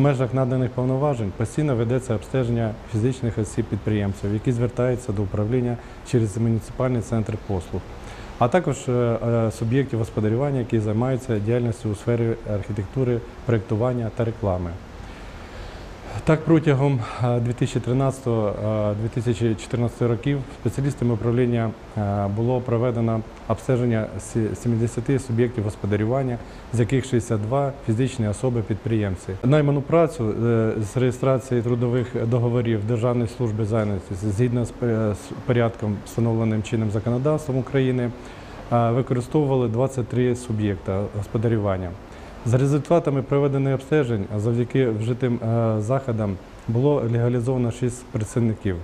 Межах наданих повноважень постійно ведеться обстеження фізичних осіб підприємців, які звертаються до управління через муніципальний центр послуг, а також е, е, суб'єктів господарювання, які займаються діяльністю у сфері архітектури, проєктування та реклами. Так, протягом е, 2013-2014 років спеціалістами управління е, було проведено обстеження сі- 70 суб'єктів господарювання, з яких 62 фізичні особи-підприємці. Найману працю е, з реєстрації трудових договорів Державної служби зайнятості згідно з порядком, встановленим чинним законодавством України, е, використовували 23 суб'єкта господарювання. За результатами проведених обстежень, завдяки вжитим е, заходам, було легалізовано 6 працівників.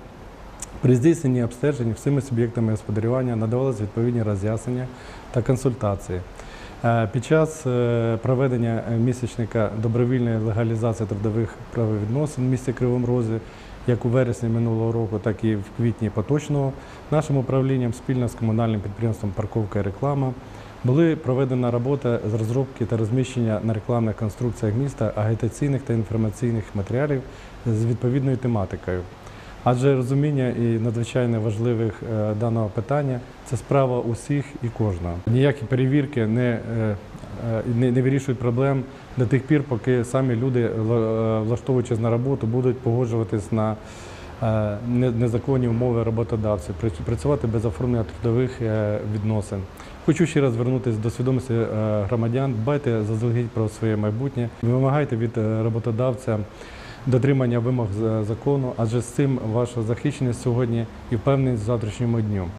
При здійсненні обстежень всіми суб'єктами господарювання надавалися відповідні роз'яснення та консультації. Е, Під час е, проведення місячника добровільної легалізації трудових правовідносин в місті Кривому Розі, як у вересні минулого року, так і в квітні поточного, нашим управлінням спільно з комунальним підприємством Парковка і реклама були проведена робота з розробки та розміщення на рекламних конструкціях міста агітаційних та інформаційних матеріалів з відповідною тематикою. Адже розуміння і надзвичайно важливих е, даного питання це справа усіх і кожного. Ніякі перевірки не, е, е, не, не вирішують проблем до тих пір, поки самі люди, вла- влаштовуючись на роботу, будуть погоджуватись на незаконні умови роботодавців, працю- працювати без оформлення трудових е, відносин. Хочу ще раз звернутися до свідомості е, громадян. Дбайте заздалегідь про своє майбутнє, вимагайте від е, роботодавця дотримання вимог закону, адже з цим ваша захищеність сьогодні і впевненість в завтрашньому дню.